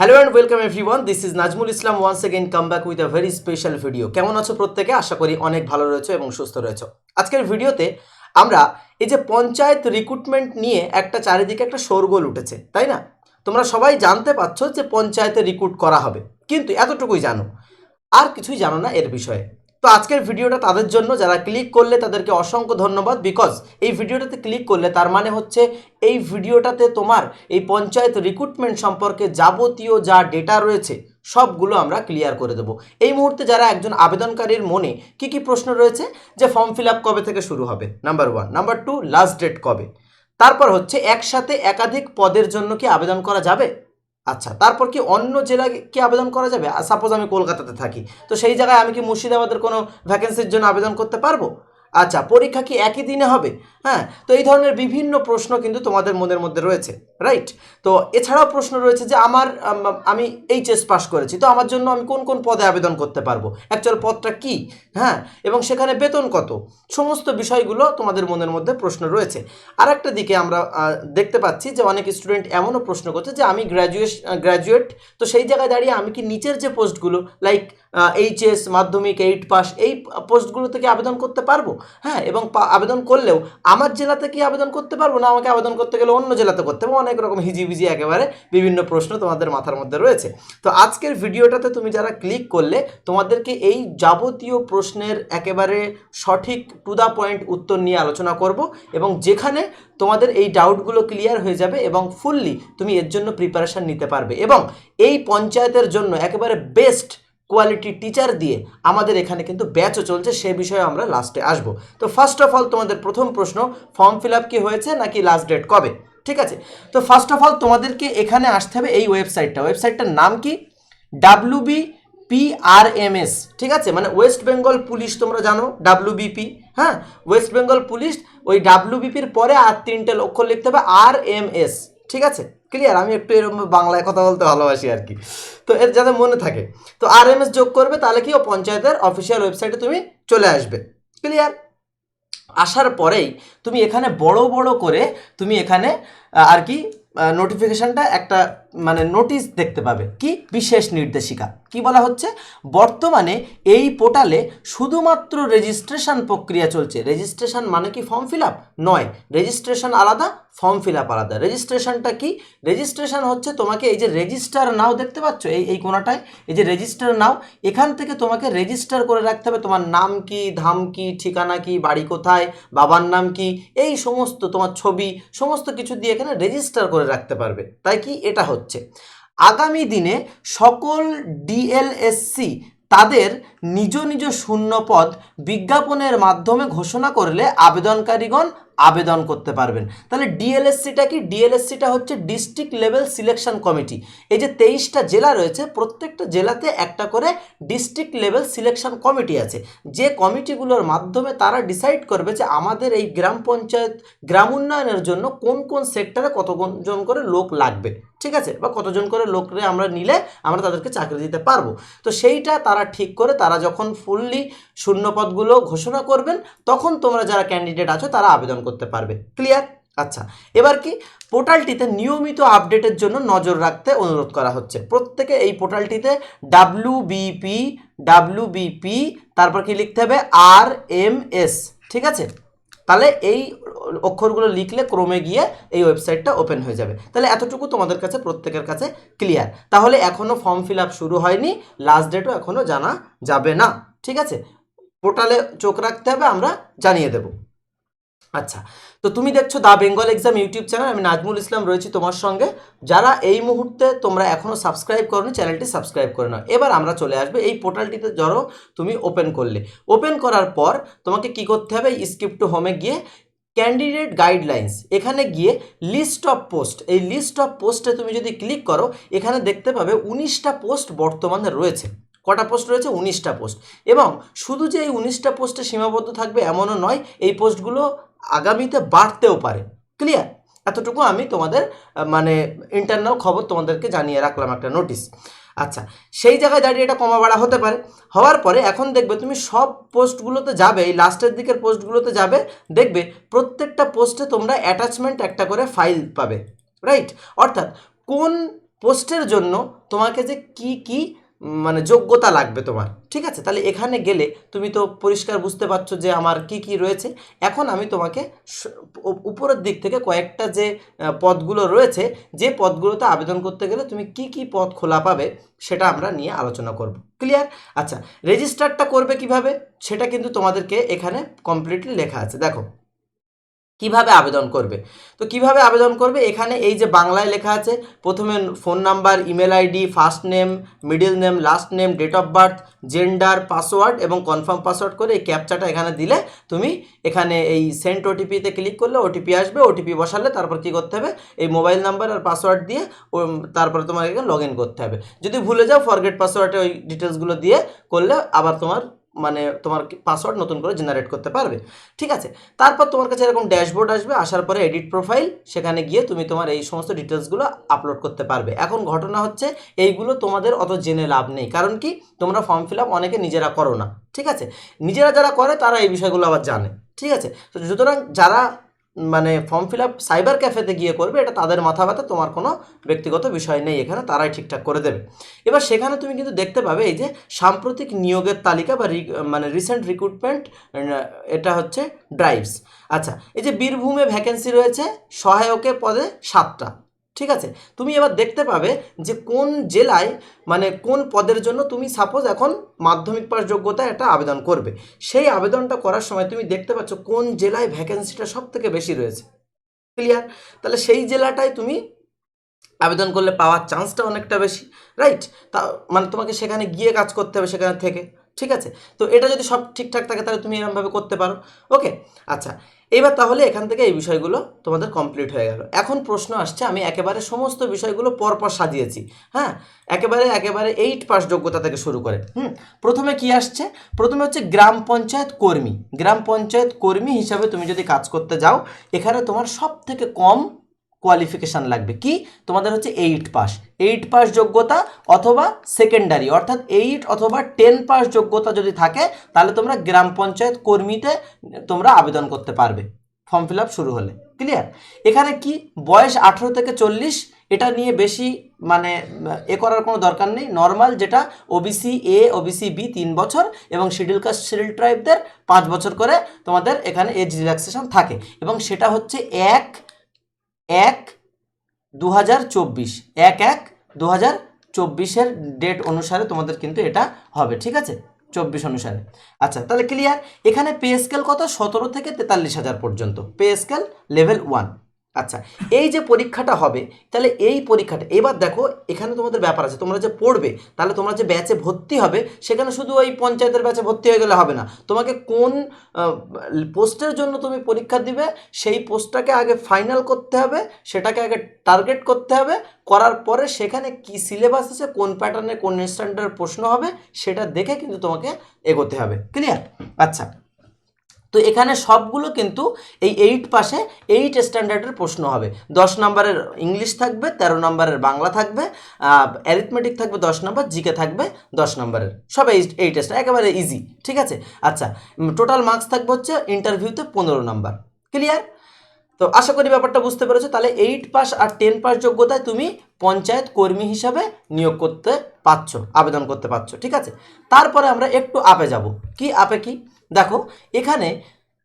Hello and welcome everyone this is Najmul Islam once again come back with a very special video কেমন আছো প্রত্যেকে? আশা করি অনেক ভালো রয়েছে এবং সুস্থ রয়েছে। আজকের ভিডিওতে আমরা এই যে পঞ্চায়েত রিক্রুটমেন্ট নিয়ে একটা চারিদিকে একটা শোরগোল উঠেছে, তাই না? তোমরা সবাই জানতে পারছ যে পঞ্চায়েতে রিক্রুট করা হবে। কিন্তু এতটুকুই জানো। আর কিছুই জানো না এর বিষয়ে। তো আজকের ভিডিওটা তাদের জন্য, যারা ক্লিক করলে তাদেরকে অসংখ্য ধন্যবাদ বিকজ এই ভিডিওটাতে ক্লিক করলে তার মানে হচ্ছে এই ভিডিওটাতে তোমার এই পঞ্চায়েত রিক্রুটমেন্ট সম্পর্কে যাবতীয় যা ডেটা রয়েছে, সবগুলো আমরা ক্লিয়ার করে দেবো। এই মুহূর্তে যারা একজন আবেদনকারীর মনে কি কি প্রশ্ন রয়েছে, যে ফর্ম ফিল আপ কবে থেকে শুরু হবে? Number one number two last date কবে? তারপর হচ্ছে একসাথে একাধিক পদের জন্য কি আবেদন করা যাবে? আচ্ছা তারপর কি অন্য জেলায় কি আবেদন করা যাবে? সাপোজ আমি কলকাতাতে থাকি, তো সেই জায়গায় আমি কি মুর্শিদাবাদের কোনো ভ্যাকেন্সির জন্য আবেদন করতে পারব? আচ্ছা পরীক্ষা কি একই দিনে হবে? হ্যাঁ তো এই ধরনের বিভিন্ন প্রশ্ন কিন্তু তোমাদের মনের মধ্যে রয়েছে রাইট তো এছাড়াও প্রশ্ন রয়েছে যে আমার, আমি এইচএস পাস করেছি, তো আমার জন্য আমি কোন কোন পদে আবেদন করতে পারব? অ্যাকচুয়াল পদটা কি? হ্যাঁ এবং সেখানে বেতন কত? সমস্ত বিষয়গুলো তোমাদের মনের মধ্যে প্রশ্ন রয়েছে। আর একটা দিকে আমরা দেখতে পাচ্ছি যে অনেক স্টুডেন্ট এমনও প্রশ্ন করছে যে আমি গ্র্যাজুয়েশ গ্র্যাজুয়েট তো সেই জায়গায় দাঁড়িয়ে আমি কি নিচের যে পোস্টগুলো like HS Madhyamik eight pass এই পোস্টগুলো থেকে আবেদন করতে পারব? হ্যাঁ এবং আবেদন করলেও আমার জেলাতে কি আবেদন করতে পারব না? আমাকে আবেদন করতে গেলে অন্য জেলাতে করতে হবে। অনেক রকম হিজিবিজি একেবারে বিভিন্ন প্রশ্ন তোমাদের মাথার মধ্যে রয়েছে। তো আজকের ভিডিওটাতে তুমি যারা ক্লিক করলে, তোমাদেরকে এই যাবতীয় প্রশ্নের একেবারে সঠিক টু দ্য পয়েন্ট উত্তর নিয়ে আলোচনা করব এবং যেখানে তোমাদের এই ডাউটগুলো ক্লিয়ার হয়ে যাবে এবং ফুললি তুমি এর জন্য প্রিপারেশান নিতে পারবে। এবং এই পঞ্চায়েতের জন্য একেবারে বেস্ট কোয়ালিটি টিচার দিয়ে আমাদের এখানে কিন্তু ব্যাচও চলছে, সে বিষয়ে আমরা লাস্টে আসব। তো ফার্স্ট অফ অল তোমাদের প্রথম প্রশ্ন ফর্ম ফিল আপ কি হয়েছে নাকি লাস্ট ডেট কবে? ঠিক আছে? তো ফার্স্ট অফ অল তোমাদেরকে এখানে আসতে হবে এই ওয়েবসাইটটা ওয়েবসাইটটার নাম কি? ডাব্লুবি পিআরএমএস ঠিক আছে? মানে ওয়েস্ট বেঙ্গল পুলিশ তোমরা জানো ডাব্লুবিপি হ্যাঁ? ওয়েস্ট বেঙ্গল পুলিশ ওই ডাব্লুবিপির পরে আর তিনটে লক্ষ্য লিখতে হবে। আর এম এস ঠিক আছে? ক্লিয়ার আমি একটু এরকম বাংলায় কথা বলতে ভালোবাসি আর কি। তো এর যাতে মনে থাকে। তো আর এম এস যোগ করবে, তাহলে কি ও পঞ্চায়েতের অফিসিয়াল ওয়েবসাইটে তুমি চলে আসবে। ক্লিয়ার আসার পরেই তুমি এখানে বড় বড় করে তুমি এখানে আর কি নোটিফিকেশানটা একটা মানে নোটিশ দেখতে পাবে। কি? বিশেষ নির্দেশিকা। কি বলা হচ্ছে? বর্তমানে এই পোর্টালে শুধুমাত্র রেজিস্ট্রেশন প্রক্রিয়া চলছে। রেজিস্ট্রেশন মানে কি? ফর্ম ফিল আপ নয়। রেজিস্ট্রেশন আলাদা ফর্ম ফিল আপ আলাদা। রেজিস্ট্রেশনটা কি? রেজিস্ট্রেশন হচ্ছে তোমাকে এই যে রেজিস্টার নাও দেখতে পাচ্ছ? এই এই কোনাটায় এই যে রেজিস্টার নাও এখান থেকে তোমাকে রেজিস্টার করে রাখতে হবে তোমার নাম কি, ধাম কি, ঠিকানা কি, বাড়ি কোথায়, বাবার নাম কি, এই সমস্ত তোমার ছবি, সমস্ত কিছু দিয়ে এখানে রেজিস্টার করে রাখতে পারবে। তাই কি? এটা হচ্ছে। আগামী দিনে সকল ডিএলএসসি তাদের নিজ নিজ শূন্য পদ বিজ্ঞাপনের মাধ্যমে ঘোষণা করলে আবেদনকারীগণ আবেদন করতে পারবেন। তাহলে ডিএলএসসিটা কি? ডিএলএসসিটা হচ্ছে ডিস্ট্রিক্ট লেভেল সিলেকশন কমিটি এই যে তেইশটা জেলা রয়েছে, প্রত্যেকটা জেলাতে একটা করে ডিস্ট্রিক্ট লেভেল সিলেকশন কমিটি আছে। যে কমিটিগুলোর মাধ্যমে তারা ডিসাইড করবে যে আমাদের এই গ্রাম পঞ্চায়েত, গ্রাম উন্নয়নের জন্য কোন কোন সেক্টরে কতজন করে লোক লাগবে, ঠিক আছে? বা কতজন করে লোকরে আমরা নিলে আমরা তাদেরকে চাকরি দিতে পারব। তো সেইটা তারা ঠিক করে তারা যখন ফুললি শূন্যপদগুলো ঘোষণা করবেন, তখন তোমরা যারা ক্যান্ডিডেট আছো তারা আবেদন করতে পারবে। ক্লিয়ার আচ্ছা এবার কি? পোর্টালটিতে নিয়মিত আপডেটের জন্য নজর রাখতে অনুরোধ করা হচ্ছে। প্রত্যেকে এই পোর্টালটিতে ডাব্লু বিপি ডাব্লু বিপি তারপর কি লিখতে হবে? আর এম এস ঠিক আছে? তাহলে এই অক্ষরগুলো লিখলে ক্রমে গিয়ে এই ওয়েবসাইটটা ওপেন হয়ে যাবে। তাহলে এতটুকু তোমাদের কাছে, প্রত্যেকের কাছে ক্লিয়ার তাহলে এখনও ফর্ম ফিল আপ শুরু হয়নি লাস্ট ডেটও এখনও জানা যাবে না, ঠিক আছে? পোর্টালে চোখ রাখতে হবে, আমরা জানিয়ে দেব। আচ্ছা তো তুমি দেখছ the Bengal exam YouTube channel, আমি নাজমুল ইসলাম রয়েছি তোমার সঙ্গে। যারা এই মুহূর্তে তোমরা এখনও সাবস্ক্রাইব করনি, চ্যানেলটি সাবস্ক্রাইব করে নাও। এবার আমরা চলে আসবে, এই পোর্টালটিতে ধরো তুমি ওপেন করলে। ওপেন করার পর তোমাকে কি করতে হবে স্কিপ টু হোমে গিয়ে ক্যান্ডিডেট গাইডলাইন্স, এখানে গিয়ে লিস্ট অফ পোস্ট, এই লিস্ট অফ পোস্টে তুমি যদি ক্লিক করো, এখানে দেখতে পাবে উনিশটা পোস্ট বর্তমানে রয়েছে। কটা পোস্ট রয়েছে? উনিশটা পোস্ট। এবং শুধু যে এই উনিশটা পোস্টে সীমাবদ্ধ থাকবে এমনও নয়, এই পোস্টগুলো আগামীতে বাড়তেও পারে। ক্লিয়ার এতটুকু আমি তোমাদের মানে ইন্টারনাল খবর তোমাদেরকে জানিয়ে রাখলাম একটা নোটিশ আচ্ছা সেই জায়গায় দাঁড়িয়ে এটা কমা বাড়া হতে পারে। হওয়ার পরে এখন দেখবে তুমি সব পোস্টগুলোতে যাবে, এই লাস্টের দিকের পোস্টগুলোতে যাবে, দেখবে প্রত্যেকটা পোস্টে তোমরা অ্যাটাচমেন্ট একটা করে ফাইল পাবে। রাইট অর্থাৎ কোন পোস্টের জন্য তোমাকে যে কি কি মানে যোগ্যতা লাগবে তোমার, ঠিক আছে? তাহলে এখানে গেলে তুমি তো পরিষ্কার বুঝতে পারছ যে আমার কি কি রয়েছে। এখন আমি তোমাকে উপরের দিক থেকে কয়েকটা যে পদগুলো রয়েছে, যে পদগুলোতে আবেদন করতে গেলে তুমি কি কি পদ খোলা পাবে সেটা আমরা নিয়ে আলোচনা করব। ক্লিয়ার আচ্ছা রেজিস্টারটা করবে কীভাবে সেটা কিন্তু তোমাদেরকে এখানে কমপ্লিটলি লেখা আছে। দেখো কীভাবে আবেদন করবে? তো কীভাবে আবেদন করবে? এখানে এই যে বাংলায় লেখা আছে, প্রথমে phone number, email ID, first name, middle name, last name, date of birth, gender, password এবং কনফার্ম পাসওয়ার্ড করে এই ক্যাপচাটা এখানে দিলে তুমি এখানে এই সেন্ট ওটিপিতে ক্লিক করলে ওটিপি আসবে, ওটিপি বসালে তারপর কি করতে হবে? এই মোবাইল নাম্বার আর পাসওয়ার্ড দিয়ে তারপরে তোমাকে লগ করতে হবে। যদি ভুলে যাও ফরগেট পাসওয়ার্ডে ওই ডিটেলসগুলো দিয়ে করলে আবার তোমার মানে তোমার পাসওয়ার্ড নতুন করে জেনারেট করতে পারবে। ঠিক আছে? তারপর তোমার কাছে এরকম ড্যাশবোর্ড আসবে, আসার পরে এডিট প্রোফাইল সেখানে গিয়ে তুমি তোমার এই সমস্ত ডিটেলসগুলো আপলোড করতে পারবে। এখন ঘটনা হচ্ছে, এইগুলো তোমাদের অত জেনে লাভ নেই। কারণ কি? তোমরা ফর্ম ফিল আপ অনেকে নিজেরা করো না। ঠিক আছে? নিজেরা যারা করে, তারা এই বিষয়গুলো আবার জানে। ঠিক আছে? তো সুতরাং যারা মানে ফর্ম ফিল আপ সাইবার ক্যাফেতে গিয়ে করবে, এটা তাদের মাথা ব্যথা তোমার কোনো ব্যক্তিগত বিষয় নেই, এখানে তারাই ঠিকঠাক করে দেবে। এবার সেখানে তুমি কিন্তু দেখতে পাবে এই যে সাম্প্রতিক নিয়োগের তালিকা বা মানে রিসেন্ট রিক্রুটমেন্ট এটা হচ্ছে ড্রাইভস আচ্ছা এই যে বীরভূমে ভ্যাকেন্সি রয়েছে, সহায়কের পদে সাতটা। ঠিক আছে? তুমি এবার দেখতে পাবে যে কোন জেলায় মানে কোন পদের জন্য তুমি সাপোজ এখন মাধ্যমিক পাস যোগ্যতায় একটা আবেদন করবে। সেই আবেদনটা করার সময় তুমি দেখতে পাচ্ছ কোন জেলায় ভ্যাকেন্সিটা সব থেকে বেশি রয়েছে। ক্লিয়ার তাহলে সেই জেলাটায় তুমি আবেদন করলে পাওয়ার চান্সটা অনেকটা বেশি রাইট তা মানে তোমাকে সেখানে গিয়ে কাজ করতে হবে সেখানে থেকে, ঠিক আছে? তো এটা যদি সব ঠিকঠাক থাকে, তাহলে তুমি এরকমভাবে করতে পারো। ওকে আচ্ছা। এবার তাহলে এখান থেকে এই বিষয়গুলো তোমাদের কমপ্লিট হয়ে গেল। এখন প্রশ্ন আসছে, আমি একেবারে সমস্ত বিষয়গুলো পরপর সাজিয়েছি হ্যাঁ? একেবারে একেবারে এইট পাস যোগ্যতা থেকে শুরু করে, হুম? প্রথমে কি আসছে? প্রথমে হচ্ছে গ্রাম পঞ্চায়েত কর্মী। গ্রাম পঞ্চায়েত কর্মী হিসাবে তুমি যদি কাজ করতে যাও, এখানে তোমার সব থেকে কম কোয়ালিফিকেশান লাগবে। কি? তোমাদের হচ্ছে এইট পাস এইট পাস যোগ্যতা অথবা সেকেন্ডারি অর্থাৎ এইট অথবা টেন পাস যোগ্যতা যদি থাকে, তাহলে তোমরা গ্রাম পঞ্চায়েত কর্মীতে তোমরা আবেদন করতে পারবে। ফর্ম ফিল শুরু হলে। ক্লিয়ার এখানে কি? বয়স আঠেরো থেকে চল্লিশ, এটা নিয়ে বেশি মানে এ করার কোনো দরকার নেই। নর্মাল যেটা ওবিসি এ ওবিসি বি তিন বছর এবং শিডিউল কাস্ট শিডিউল ট্রাইবদের পাঁচ বছর করে তোমাদের এখানে এজ রিল্যাক্সেশন থাকে। এবং সেটা হচ্ছে এক এক দু হাজার চব্বিশ। এক এক দু হাজার চব্বিশের ডেট অনুসারে তোমাদের কিন্তু এটা হবে, ঠিক আছে? চব্বিশ অনুসারে। আচ্ছা তাহলে ক্লিয়ার এখানে পে স্কেল কত? সতেরো থেকে তেতাল্লিশ হাজার পর্যন্ত। পে স্কেল লেভেল ওয়ান আচ্ছা এই যে পরীক্ষাটা হবে, তাহলে এই পরীক্ষাটা, এবার দেখো, এখানে তোমাদের ব্যাপার আছে, তোমরা যে পড়বে, তাহলে তোমরা যে ব্যাচে ভর্তি হবে, সেখানে শুধু ওই পঞ্চায়েতের ব্যাচে ভর্তি হয়ে গেলে হবে না। তোমাকে কোন পোস্টের জন্য তুমি পরীক্ষা দিবে, সেই পোস্টটাকে আগে ফাইনাল করতে হবে, সেটাকে আগে টার্গেট করতে হবে, করার পরে সেখানে কি সিলেবাস আছে, কোন প্যাটার্নে কোন স্ট্যান্ডার্ড প্রশ্ন হবে, সেটা দেখে কিন্তু তোমাকে এগোতে হবে। ক্লিয়ার আচ্ছা। তো এখানে সবগুলো কিন্তু এই এইট পাশে এইট স্ট্যান্ডার্ডের প্রশ্ন হবে। দশ নম্বরের ইংলিশ থাকবে, তেরো নম্বরের বাংলা থাকবে অ্যারিথমেটিক থাকবে দশ নম্বর জিকে থাকবে দশ নম্বরের। সব এই এইট স্ট্যান্ডার্ড একেবারে ইজি ঠিক আছে? আচ্ছা টোটাল মার্কস থাকবে হচ্ছে ইন্টারভিউতে পনেরো নম্বর। ক্লিয়ার তো আশা করি ব্যাপারটা বুঝতে পেরেছ। তাহলে এইট পাস আর টেন পাস যোগ্যতায় তুমি পঞ্চায়েত কর্মী হিসাবে নিয়োগ করতে পারছ, আবেদন করতে পারছ, ঠিক আছে? তারপরে আমরা একটু আপে যাব। কি আপে কি? দেখো, এখানে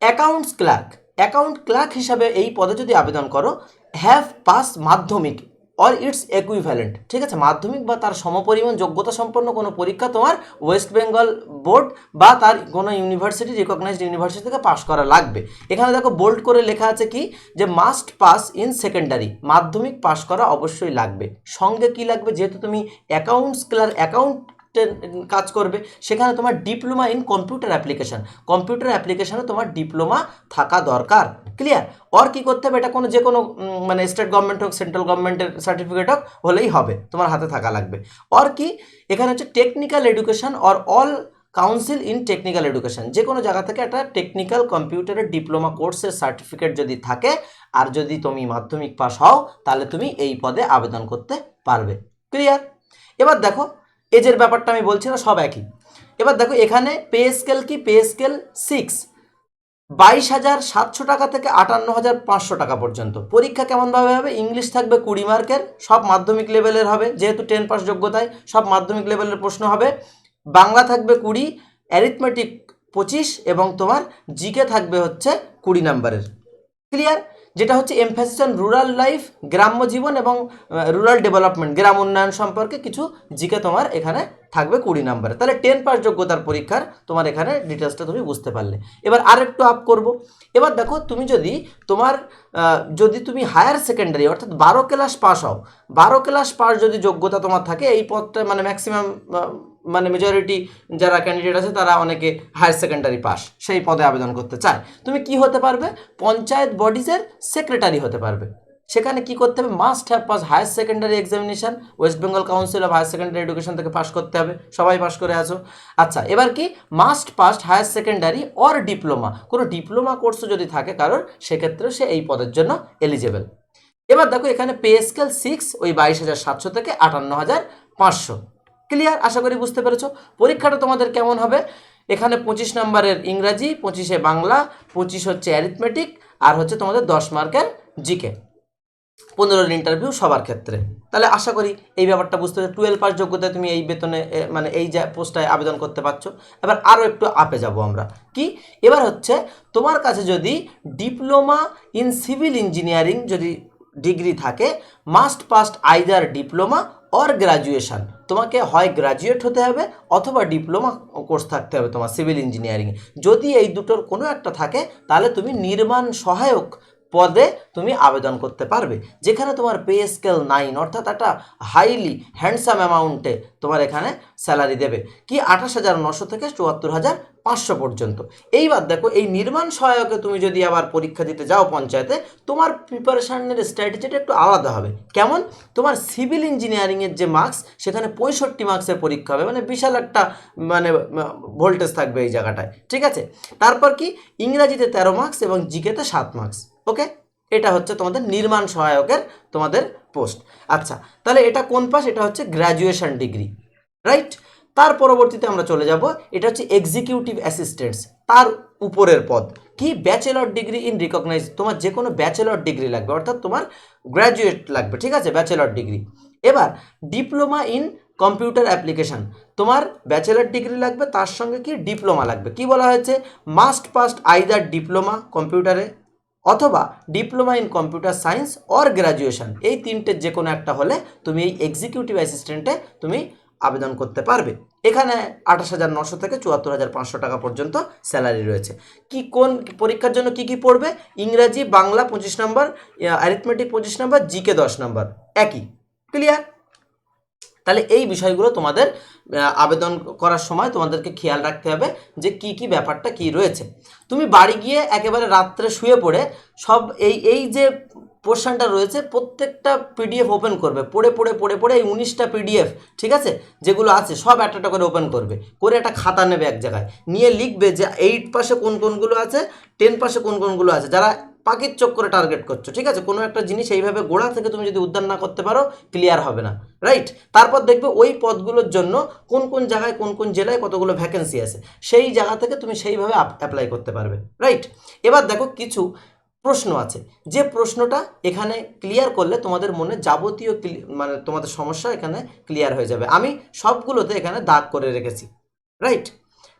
অ্যাকাউন্টস ক্লার্ক অ্যাকাউন্ট ক্লার্ক হিসাবে এই পদে যদি আবেদন করো have pass Madhyamik or its equivalent ঠিক আছে? মাধ্যমিক বা তার সমপরিমাণ যোগ্যতা সম্পন্ন কোনো পরীক্ষা তোমার ওয়েস্ট বেঙ্গল বোর্ড বা তার কোনো ইউনিভার্সিটি রিকগনাইজড ইউনিভার্সিটি থেকে পাস করা লাগবে। এখানে দেখো বোল্ড করে লেখা আছে কি? যে must pass in secondary Madhyamik pass করা অবশ্যই লাগবে। সঙ্গে কি লাগবে? যেহেতু তুমি অ্যাকাউন্টস ক্লার অ্যাকাউন্ট কাজ করবে, সেখানে তোমার diploma in computer application computer অ্যাপ্লিকেশনে তোমার ডিপ্লোমা থাকা দরকার। ক্লিয়ার অর কি করতে হবে? এটা কোনো যে কোনো মানে স্টেট গভর্নমেন্ট হোক সেন্ট্রাল গভর্নমেন্টের সার্টিফিকেট হোক, হলেই হবে। তোমার হাতে থাকা লাগবে। অর কি? এখানে হচ্ছে technical education or all council in technical education যে কোনো জায়গা থেকে একটা টেকনিক্যাল কম্পিউটারের ডিপ্লোমা কোর্সের সার্টিফিকেট যদি থাকে, আর যদি তুমি মাধ্যমিক পাস হও, তাহলে তুমি এই পদে আবেদন করতে পারবে। ক্লিয়ার এবার দেখো এজের ব্যাপারটা আমি বলছি না, সব একই। এবার দেখো, এখানে পে স্কেল কি? পে স্কেল সিক্স বাইশ হাজার সাতশো টাকা থেকে আটান্ন হাজার পাঁচশো টাকা পর্যন্ত। পরীক্ষা কেমনভাবে হবে? ইংলিশ থাকবে কুড়ি মার্কের, সব মাধ্যমিক লেভেলের হবে, যেহেতু টেন পাস যোগ্যতায়, সব মাধ্যমিক লেভেলের প্রশ্ন হবে। বাংলা থাকবে কুড়ি অ্যারিথমেটিক পঁচিশ এবং তোমার জিকে থাকবে হচ্ছে কুড়ি নাম্বারের। ক্লিয়ার যেটা হচ্ছে এমফ্যাসিস অন রুরাল লাইফ গ্রাম্য জীবন এবং রুরাল ডেভেলপমেন্ট গ্রাম উন্নয়ন সম্পর্কে কিছু জিকে তোমার এখানে থাকবে কুড়ি নাম্বারে তাহলে টেন পাস যোগ্যতার পরীক্ষার তোমার এখানে ডিটেলসটা তুমি বুঝতে পারলে। এবার আর একটু আপ করব। এবার দেখো তুমি যদি তোমার যদি তুমি হায়ার সেকেন্ডারি অর্থাৎ বারো ক্লাস পাস হও, বারো ক্লাস পাস যদি যোগ্যতা তোমার থাকে, এই পদটা মানে ম্যাক্সিমাম মানে মেজরিটি যারা ক্যান্ডিডেট আছে, তারা অনেকে হায়ার সেকেন্ডারি পাস সেই পদে আবেদন করতে চায়। তুমি কি হতে পারবে? পঞ্চায়েত বডিজের সেক্রেটারি হতে পারবে। সেখানে কি করতে হবে? Must have pass higher secondary examination West Bengal council of higher secondary education থেকে পাস করতে হবে। সবাই পাস করে আছো আচ্ছা এবার কি? Must pass higher secondary or diploma কোনো ডিপ্লোমা কোর্সও যদি থাকে কারোর, সেক্ষেত্রে সে এই পদের জন্য এলিজেবল এবার দেখো এখানে পে স্কেল সিক্স ওই বাইশ হাজার সাতশো থেকে আটান্ন হাজার পাঁচশো। ক্লিয়ার আশা করি বুঝতে পেরেছ। পরীক্ষাটা তোমাদের কেমন হবে? এখানে পঁচিশ নম্বরের ইংরাজি, পঁচিশে বাংলা, পঁচিশ হচ্ছে অ্যারিথমেটিক আর হচ্ছে তোমাদের দশ মার্কের জিকে। পনেরোর ইন্টারভিউ সবার ক্ষেত্রে। তাহলে আশা করি এই ব্যাপারটা বুঝতে পারছ। টুয়েলভ পাস যোগ্যতায় তুমি এই বেতনে মানে এই যা পোস্টটায় আবেদন করতে পারছ। এবার আরও একটু আপে যাব আমরা। কি? এবার হচ্ছে তোমার কাছে যদি ডিপ্লোমা ইন সিভিল ইঞ্জিনিয়ারিং যদি ডিগ্রি থাকে must past either diploma or graduation তোমাকে হয় গ্র্যাজুয়েট হতে হবে অথবা ডিপ্লোমা কোর্স থাকতে হবে তোমার সিভিল ইঞ্জিনিয়ারিংয়ে যদি এই দুটোর কোনো একটা থাকে, তাহলে তুমি নির্মাণ সহায়ক পদে তুমি আবেদন করতে পারবে। যেখানে তোমার পে স্কেল নাইন অর্থাৎ একটা হাইলি হ্যান্ডসাম অ্যামাউন্টে তোমার এখানে স্যালারি দেবে। কি আঠাশ হাজার নশো থেকে চুয়াত্তর হাজার পাঁচশো পর্যন্ত। এইবার দেখো, এই নির্মাণ সহায়কে তুমি যদি আবার পরীক্ষা দিতে যাও পঞ্চায়েতে, তোমার প্রিপারেশানের স্ট্র্যাটেজিটা একটু আলাদা হবে। কেমন? তোমার সিভিল ইঞ্জিনিয়ারিংয়ের যে মার্কস, সেখানে পঁয়ষট্টি মার্কসের পরীক্ষা হবে। মানে বিশাল একটা মানে ভোল্টেজ থাকবে এই জায়গাটায়। ঠিক আছে? তারপর কি? ইংরাজিতে তেরো মার্কস এবং জিকেতে সাত মার্কস। ওকে? এটা হচ্ছে তোমাদের নির্মাণ সহায়কের তোমাদের পোস্ট। আচ্ছা তাহলে এটা কোন পাস এটা হচ্ছে গ্র্যাজুয়েশন ডিগ্রি। রাইট? তার পরবর্তীতে আমরা চলে যাব, এটা হচ্ছে এক্সিকিউটিভ অ্যাসিস্ট্যান্টস তার উপরের পদ। কি ব্যাচেলর ডিগ্রি ইন রিকগনাইজ তোমার যে কোনো ব্যাচেলর ডিগ্রি লাগবে, অর্থাৎ তোমার গ্র্যাজুয়েট লাগবে, ঠিক আছে? ব্যাচেলর ডিগ্রি এবার ডিপ্লোমা ইন কম্পিউটার অ্যাপ্লিকেশন তোমার ব্যাচেলর ডিগ্রি লাগবে, তার সঙ্গে কি ডিপ্লোমা লাগবে? কি বলা হয়েছে? মাস্ট পাস্ট আইদার ডিপ্লোমা কম্পিউটারে অথবা diploma in computer science or graduation এই তিনটের যে কোনো একটা হলে তুমি এই এক্সিকিউটিভ অ্যাসিস্ট্যান্টে তুমি আবেদন করতে পারবে। এখানে আঠাশ হাজার নশো থেকে চুয়াত্তর হাজার পাঁচশো টাকা পর্যন্ত স্যালারি রয়েছে। কি কোন পরীক্ষার জন্য কি কি পড়বে? ইংরাজি, বাংলা পঁচিশ নম্বর অ্যারিথমেটিক পঁচিশ নম্বর জিকে দশ নম্বর। একই। ক্লিয়ার তাহলে এই বিষয়গুলো তোমাদের আবেদন করার সময় তোমাদেরকে খেয়াল রাখতে হবে যে কি কি ব্যাপারটা কি রয়েছে। তুমি বাড়ি গিয়ে একেবারে রাত্রে শুয়ে পড়ে সব এই এই যে পোর্শনটা রয়েছে, প্রত্যেকটা পিডিএফ ওপেন করবে। পড়ে পড়ে পড়ে পড়ে এই উনিশটা পিডিএফ ঠিক আছে? যেগুলো আছে, সব একটা করে ওপেন করবে। করে একটা খাতা নেবে এক জায়গায়। নিয়ে লিখবে যে এইট পাশে কোন কোনগুলো আছে টেন পাশে কোন কোনগুলো আছে। যারা পাখির চোখ করে টার্গেট করছ, ঠিক আছে? কোনো একটা জিনিস এইভাবে গোড়া থেকে তুমি যদি উদ্ধার না করতে পারো ক্লিয়ার হবে না রাইট তারপর দেখবে ওই পদগুলোর জন্য কোন কোন জায়গায়, কোন কোন জেলায় কতগুলো ভ্যাকেন্সি আছে। সেই জায়গা থেকে তুমি সেইভাবে অ্যাপ্লাই করতে পারবে রাইট এবার দেখো কিছু প্রশ্ন আছে। যে প্রশ্নটা এখানে ক্লিয়ার করলে তোমাদের মনে যাবতীয় মানে তোমাদের সমস্যা এখানে ক্লিয়ার হয়ে যাবে। আমি সবগুলোতে এখানে দাগ করে রেখেছি রাইট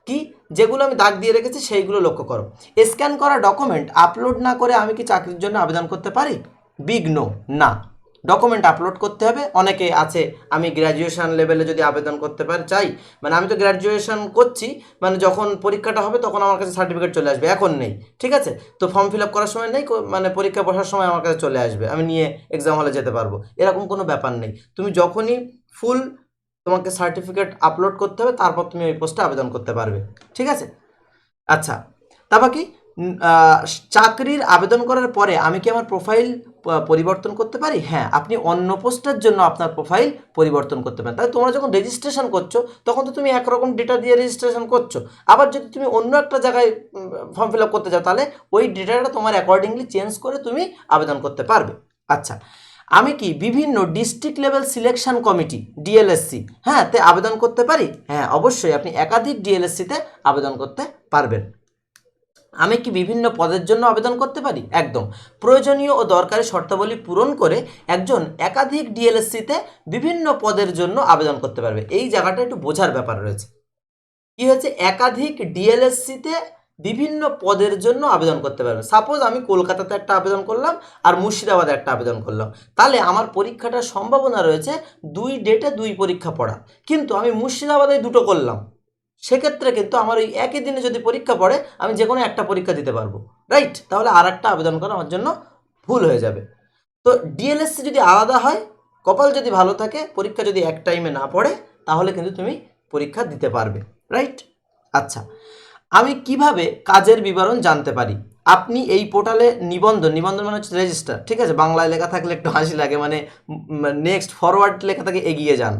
কি? যেগুলো আমি দাগ দিয়ে রেখেছি সেইগুলো লক্ষ্য করো। স্ক্যান করা ডকুমেন্ট আপলোড না করে আমি কি চাকরির জন্য আবেদন করতে পারি? বিঘ্ন, না। ডকুমেন্ট আপলোড করতে হবে। অনেকে আছে, আমি গ্র্যাজুয়েশান লেভেলে যদি আবেদন করতে পারি চাই মানে আমি তো গ্র্যাজুয়েশন করছি মানে যখন পরীক্ষাটা হবে তখন আমার কাছে সার্টিফিকেট চলে আসবে, এখন নেই, ঠিক আছে? তো ফর্ম ফিল আপ করার সময় নেই মানে পরীক্ষা বসার সময় আমার কাছে চলে আসবে, আমি নিয়ে এক্সাম হলে যেতে পারব, এরকম কোনো ব্যাপার নেই। তুমি যখনই ফুল তোমাকে সার্টিফিকেট আপলোড করতে হবে, তারপর তুমি ওই পোস্টে আবেদন করতে পারবে, ঠিক আছে? আচ্ছা তারপর কি চাকরির আবেদন করার পরে আমি কি আমার প্রোফাইল পরিবর্তন করতে পারি? হ্যাঁ আপনি অন্য পোস্টের জন্য আপনার প্রোফাইল পরিবর্তন করতে পারেন। তাহলে তোমরা যখন রেজিস্ট্রেশন করছ, তখন তো তুমি একরকম ডেটা দিয়ে রেজিস্ট্রেশন করছ। আবার যদি তুমি অন্য একটা জায়গায় ফর্ম ফিল করতে চাও তাহলে ওই ডেটাটা তোমার অ্যাকর্ডিংলি চেঞ্জ করে তুমি আবেদন করতে পারবে। আচ্ছা আমি কি বিভিন্ন district level selection committee DLSC হ্যাঁ তে আবেদন করতে পারি? হ্যাঁ অবশ্যই আপনি একাধিক ডিএলএসসিতে আবেদন করতে পারবেন। আমি কি বিভিন্ন পদের জন্য আবেদন করতে পারি? একদম। প্রয়োজনীয় ও দরকারি শর্তাবলী পূরণ করে একজন একাধিক ডিএলএসসিতে বিভিন্ন পদের জন্য আবেদন করতে পারবে। এই জায়গাটা একটু বোঝার ব্যাপার রয়েছে। কি হচ্ছে? একাধিক ডিএলএসসিতে বিভিন্ন পদের জন্য আবেদন করতে পারবে। সাপোজ আমি কলকাতাতে একটা আবেদন করলাম আর মুর্শিদাবাদে একটা আবেদন করলাম। তাহলে আমার পরীক্ষাটার সম্ভাবনা রয়েছে দুই ডেটে দুই পরীক্ষা পড়া কিন্তু আমি মুর্শিদাবাদে দুটো করলাম। সেক্ষেত্রে কিন্তু আমার ওই একই দিনে যদি পরীক্ষা পড়ে, আমি যে কোনো একটা পরীক্ষা দিতে পারব। রাইট তাহলে আর একটা আবেদন করা আমার জন্য ভুল হয়ে যাবে। তো ডিএলএসসি যদি আলাদা হয়, কপাল যদি ভালো থাকে, পরীক্ষা যদি এক টাইমে না পড়ে, তাহলে কিন্তু তুমি পরীক্ষা দিতে পারবে। রাইট আচ্ছা আমি কীভাবে কাজের বিবরণ জানতে পারি? আপনি এই পোর্টালে নিবন্ধন নিবন্ধন মানে হচ্ছে রেজিস্টার ঠিক আছে? বাংলায় লেখা থাকলে একটু হাসি লাগে মানে নেক্সট ফরওয়ার্ড লেখা থাকে এগিয়ে যান।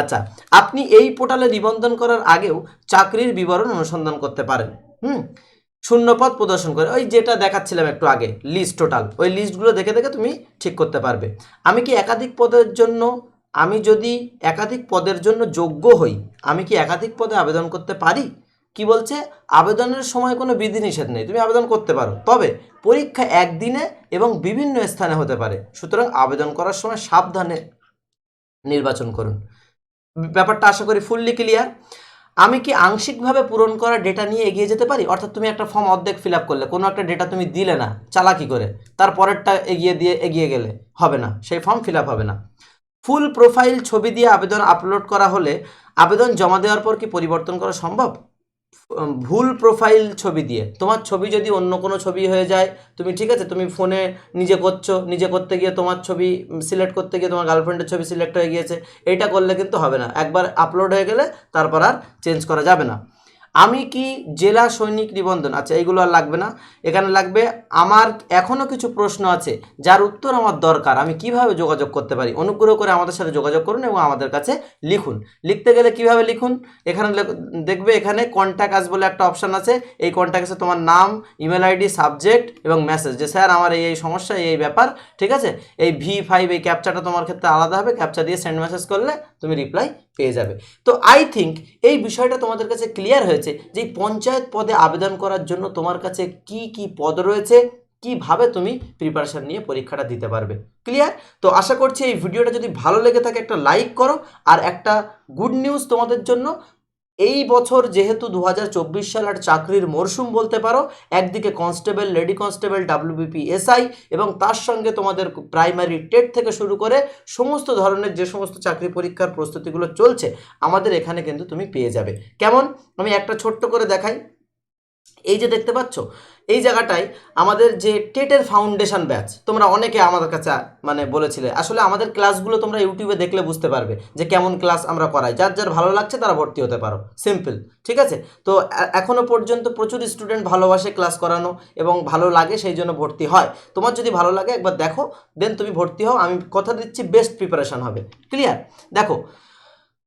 আচ্ছা আপনি এই পোর্টালে নিবন্ধন করার আগেও চাকরির বিবরণ অনুসন্ধান করতে পারেন, হুম? শূন্যপদ প্রদর্শন করে, ওই যেটা দেখাচ্ছিলাম একটু আগে লিস্ট টোটাল ওই লিস্টগুলো দেখে দেখে তুমি ঠিক করতে পারবে। আমি কি একাধিক পদের জন্য, আমি যদি একাধিক পদের জন্য যোগ্য হই, আমি কি একাধিক পদে আবেদন করতে পারি? কি বলছে? আবেদনের সময় কোনো বিধিনিষেধ নেই, তুমি আবেদন করতে পারো। তবে পরীক্ষা একদিনে এবং বিভিন্ন স্থানে হতে পারে। সুতরাং আবেদন করার সময় সাবধানে নির্বাচন করুন। ব্যাপারটা আশা করি ফুললি ক্লিয়ার আমি কি আংশিকভাবে পূরণ করা ডেটা নিয়ে এগিয়ে যেতে পারি? অর্থাৎ তুমি একটা ফর্ম অর্ধেক ফিল আপ করলে, কোনো একটা ডেটা তুমি দিলে না, চালাকি করে, তারপরেরটা এগিয়ে দিয়ে এগিয়ে গেলে হবে না, সেই ফর্ম ফিল আপ হবে না। ফুল প্রোফাইল ছবি দিয়ে আবেদন আপলোড করা হলে আবেদন জমা দেওয়ার পর কি পরিবর্তন করা সম্ভব? ভুল প্রোফাইল ছবি দিয়ে। তোমার ছবি যদি অন্য কোনো ছবি হয়ে যায়, তুমি ঠিক আছে, তুমি ফোনে নিজে করছ, নিজে করতে গিয়ে তোমার ছবি সিলেক্ট করতে গিয়ে তোমার গার্লফ্রেন্ডের ছবি সিলেক্ট হয়ে গিয়েছে, এটা করলে কিন্তু হবে না। একবার আপলোড হয়ে গেলে তারপর আর চেঞ্জ করা যাবে না। আমি কি জেলা সৈনিক নিবন্ধন? আচ্ছা এইগুলো আর লাগবে না। এখানে লাগবে, আমার এখনও কিছু প্রশ্ন আছে, যার উত্তর আমার দরকার। আমি কীভাবে যোগাযোগ করতে পারি? অনুগ্রহ করে আমাদের সাথে যোগাযোগ করুন এবং আমাদের কাছে লিখুন। লিখতে গেলে কীভাবে লিখুন? এখানে দেখবে এখানে কন্ট্যাক্ট আস বলে একটা অপশান আছে। এই কন্ট্যাক্টসে তোমার নাম ইমেল আইডি সাবজেক্ট এবং মেসেজ যে, স্যার, আমার এই এই সমস্যা, এই এই ব্যাপার। ঠিক আছে? এই ভি ফাইভ এই ক্যাপচাটা তোমার ক্ষেত্রে আলাদা হবে। ক্যাপচা দিয়ে সেন্ড মেসেজ করলে তুমি রিপ্লাই পেয়ে যাবে। তো আই থিঙ্ক এই বিষয়টা তোমাদের কাছে ক্লিয়ার হয়েছে। যে পঞ্চায়েত পদে আবেদন করার জন্য তোমার কাছে কি কি পদ রয়েছে, কীভাবে তুমি প্রিপারেশান নিয়ে পরীক্ষাটা দিতে পারবে। ক্লিয়ার তো আশা করছি এই ভিডিওটা যদি ভালো লেগে থাকে একটা লাইক করো, আর একটা গুড নিউজ তোমাদের জন্য এই বছর যেহেতু দু হাজার চব্বিশ সাল আর চাকরির মরশুম বলতে পারো, একদিকে constable, lady constable, WBP, SI এবং তার সঙ্গে তোমাদের প্রাইমারি টেট থেকে শুরু করে সমস্ত ধরনের যে সমস্ত চাকরি পরীক্ষার প্রস্তুতিগুলো চলছে, আমাদের এখানে কিন্তু তুমি পেয়ে যাবে। কেমন? আমি একটা ছোট্ট করে দেখাই। এই যে দেখতে পাচ্ছ, এই জায়গাটায় আমাদের যে টেটের ফাউন্ডেশন ব্যাচ তোমরা অনেকে আমাদের কাছে মানে বলেছিলে, আসলে আমাদের ক্লাসগুলো তোমরা ইউটিউবে দেখলে বুঝতে পারবে যে কেমন ক্লাস আমরা করাই। যার যার ভালো লাগছে তারা ভর্তি হতে পারো। সিম্পল ঠিক আছে? তো এ- এখনও পর্যন্ত প্রচুর স্টুডেন্ট ভালোবাসে ক্লাস করানো এবং ভালো লাগে, সেই জন্য ভর্তি হয়। তোমার যদি ভালো লাগে, একবার দেখো দেন তুমি ভর্তি হও। আমি কথা দিচ্ছি বেস্ট প্রিপারেশন হবে। ক্লিয়ার দেখো,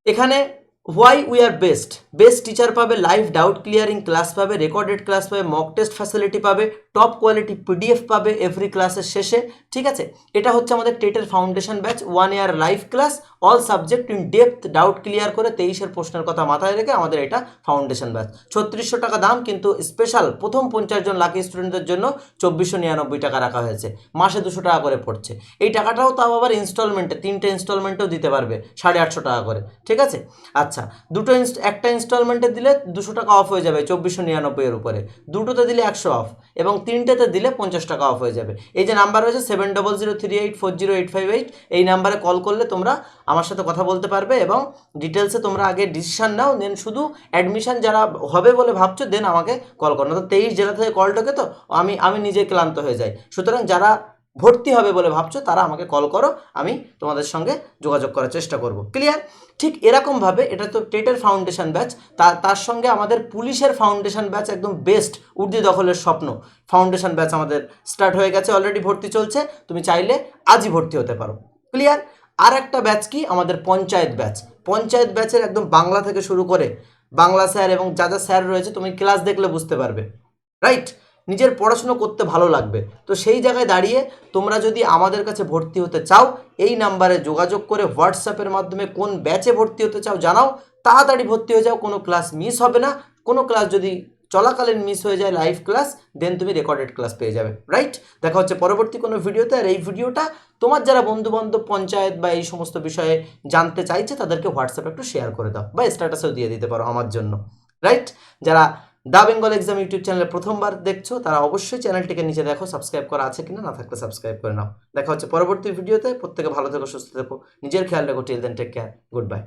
এখানে why we are best best teacher পাবে লাইভ ডাউট ক্লিয়ারিং ক্লাস পাবে রেকর্ডেড ক্লাস পাবে মক টেস্ট ফ্যাসিলিটি পাবে টপ কোয়ালিটি পিডিএফ পাবে এভরি ক্লাসের শেষে, ঠিক আছে? এটা হচ্ছে আমাদের টেটের foundation batch one year live class all subject in depth doubt clear করে তেইশের প্রশ্নের কথা মাথায় রেখে আমাদের এটা ফাউন্ডেশন ব্যাচ ছত্রিশশো টাকা দাম, কিন্তু স্পেশাল প্রথম পঞ্চাশ জন লাকি স্টুডেন্টদের জন্য চব্বিশশো নিরানব্বই টাকা রাখা হয়েছে। মাসে দুশো টাকা করে পড়ছে। এই টাকাটাও তাও আবার ইনস্টলমেন্টে তিনটে ইনস্টলমেন্টেও দিতে পারবে, সাড়ে আটশো টাকা করে, ঠিক আছে? আচ্ছা দুটো ইনস্ট একটা ইনস্টলমেন্টে দিলে দুশো টাকা অফ হয়ে যাবে, চব্বিশশো নিরানব্বইয়ের উপরে। দুটোতে দিলে একশো অফ এবং তিনটেতে দিলে পঞ্চাশ টাকা অফ হয়ে যাবে। এই যে নাম্বার রয়েছে seven double zero three eight four zero eight five eight এই নাম্বারে কল করলে তোমরা আমার সাথে কথা বলতে পারবে এবং ডিটেলসে তোমরা আগে ডিসিশান নাও দেন শুধু অ্যাডমিশান যারা হবে বলে ভাবছ দেন আমাকে কল করো। না তো তেইশ জেলা থেকে কল ঢোকে তো, আমি আমি নিজে ক্লান্ত হয়ে যাই। সুতরাং যারা ভর্তি হবে বলে ভাবছ, তারা আমাকে কল করো, আমি তোমাদের সঙ্গে যোগাযোগ করার চেষ্টা করব। ক্লিয়ার ঠিক এরকমভাবে, এটা তো টেটের ফাউন্ডেশন ব্যাচ তার তার সঙ্গে আমাদের পুলিশের ফাউন্ডেশন ব্যাচ একদম বেস্ট উর্দি দখলের স্বপ্ন। ফাউন্ডেশন ব্যাচ আমাদের স্টার্ট হয়ে গেছে অলরেডি ভর্তি চলছে, তুমি চাইলে আজই ভর্তি হতে পারো। ক্লিয়ার আর একটা ব্যাচ কি? আমাদের পঞ্চায়েত ব্যাচ পঞ্চায়েত ব্যাচের একদম বাংলা থেকে শুরু করে, বাংলা স্যার এবং যা যা স্যার রয়েছে, তুমি ক্লাস দেখলে বুঝতে পারবে। রাইট নিজের পড়াশুনো করতে ভালো লাগবে। তো সেই জায়গায় দাঁড়িয়ে তোমরা যদি আমাদের কাছে ভর্তি হতে চাও, এই নাম্বারে যোগাযোগ করে হোয়াটসঅ্যাপের মাধ্যমে কোন ব্যাচে ভর্তি হতে চাও জানাও। তাড়াতাড়ি ভর্তি হয়ে যাও, কোনো ক্লাস মিস হবে না। কোনো ক্লাস যদি চলাকালীন মিস হয়ে যায় লাইভ ক্লাস দেন তুমি রেকর্ডেড ক্লাস পেয়ে যাবে। রাইট দেখা হচ্ছে পরবর্তী কোনো ভিডিওতে আর এই ভিডিওটা তোমার যারা বন্ধু বান্ধব পঞ্চায়েত বা এই সমস্ত বিষয়ে জানতে চাইছে, তাদেরকে হোয়াটসঅ্যাপে একটু শেয়ার করে দাও বা স্ট্যাটাসেও দিয়ে দিতে পারো আমার জন্য। রাইট যারা দা বেঙ্গল এক্সাম ইউটিউব চ্যানেলে প্রথমবার দেখছ, তারা অবশ্যই চ্যানেলটিকে নিচে দেখো, সাবস্ক্রাইব করা আছে কিনা, না থাকলে সাবস্ক্রাইব করে নাও। দেখা হচ্ছে পরবর্তী ভিডিওতে, প্রত্যেকে ভালো থেকো, সুস্থ থেকো, নিজের খেয়াল রেখো till then take care good bye